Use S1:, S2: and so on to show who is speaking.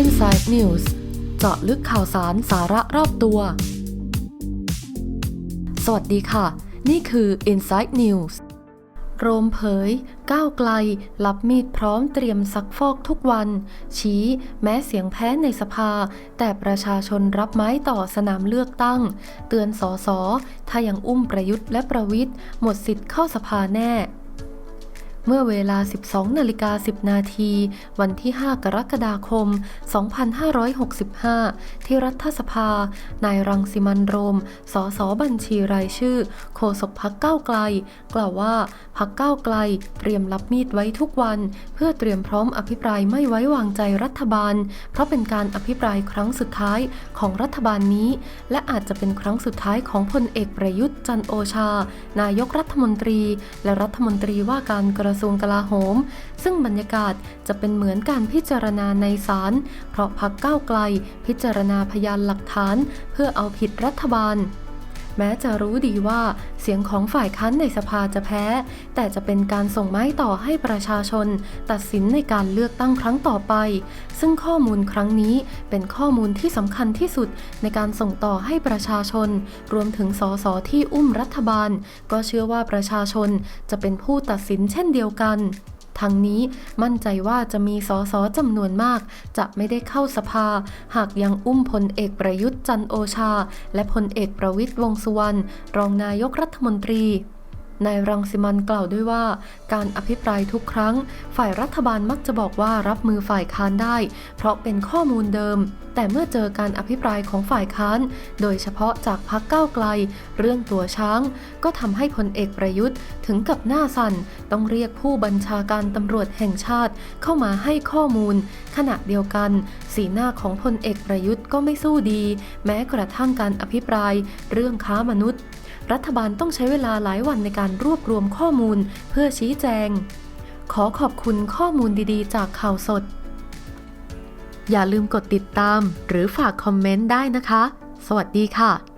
S1: Inside News เจาะลึกข่าวสารสาระรอบตัว สวัสดีค่ะ นี่คือ Inside News โรมเผย ก้าวไกลรับมีดพร้อมเตรียมซักฟอกทุกวัน ชี้ แม้เสียงแพ้ในสภา แต่ประชาชนรับไม้ต่อสนามเลือกตั้ง เตือนสอสอถ้ายังอุ้มประยุทธ์และประวิทย์หมดสิทธิ์เข้าสภาแน่ เมื่อเวลา 12นาฬิกา10 นาที วันที่ 5 กรกฎาคม 2565 ที่รัฐสภา นายรังสิมันโรม สสบัญชีรายชื่อ โฆษกพักเก้าไกล กล่าวว่าพักเก้าไกล เตรียมรับมีดไว้ทุกวัน เพื่อเตรียมพร้อมอภิปรายไม่ไว้วางใจรัฐบาล เพราะเป็นการอภิปรายครั้งสุดท้ายของรัฐบาลนี้ และอาจจะเป็นครั้งสุดท้ายของพลเอกประยุทธ์จันโอชา นายกรัฐมนตรี และรัฐมนตรีว่าการกระทรวงกลาโหม ซึ่งบรรยากาศจะเป็นเหมือนการพิจารณาในศาลเพราะพักก้าวไกล พิจารณาพยานหลักฐาน เพื่อเอาผิดรัฐบาล แม้จะรู้ดีว่าเสียงของฝ่ายค้านในสภาจะแพ้ แต่จะเป็นการส่งไม้ต่อให้ประชาชน ตัดสินในการเลือกตั้งครั้งต่อไป ซึ่งข้อมูลครั้งนี้เป็นข้อมูลที่สำคัญที่สุดในการส่งต่อให้ประชาชน รวมถึงสสที่อุ้มรัฐบาล ก็เชื่อว่าประชาชนจะเป็นผู้ตัดสินเช่นเดียวกัน ทั้งนี้มั่นใจว่าจะมีสสจำนวนมาก จะไม่ได้เข้าสภา หากยังอุ้มพลเอกประยุทธ์จันโอชา และพลเอกประวิตยวงสุวรรณรองนายกรัฐมนตรี นายรังสิมันกล่าวด้วยว่า การอภิปรายทุกครั้ง ฝ่ายรัฐบาลมักจะบอกว่ารับมือฝ่ายค้านได้ เพราะเป็นข้อมูลเดิม แต่เมื่อเจอการอภิปรายของฝ่ายค้าน โดยเฉพาะจากพักก้าวไกล เรื่องตัวช้าง ก็ทำให้พลเอกประยุทธ์ถึงกับหน้าสั่นต้องเรียกผู้บัญชาการตำรวจแห่งชาติ เข้ามาให้ข้อมูล ขณะเดียวกัน สีหน้าของพลเอกประยุทธ์ก็ไม่สู้ดี แม้กระทั่งการอภิปราย เรื่องค้ามนุษย์ รัฐบาลต้องใช้เวลาหลายวันในการรวบรวมข้อมูลเพื่อชี้แจง ขอขอบคุณข้อมูลดีๆ จากข่าวสด อย่าลืมกดติดตามหรือฝากคอมเมนต์ได้นะคะ สวัสดีค่ะ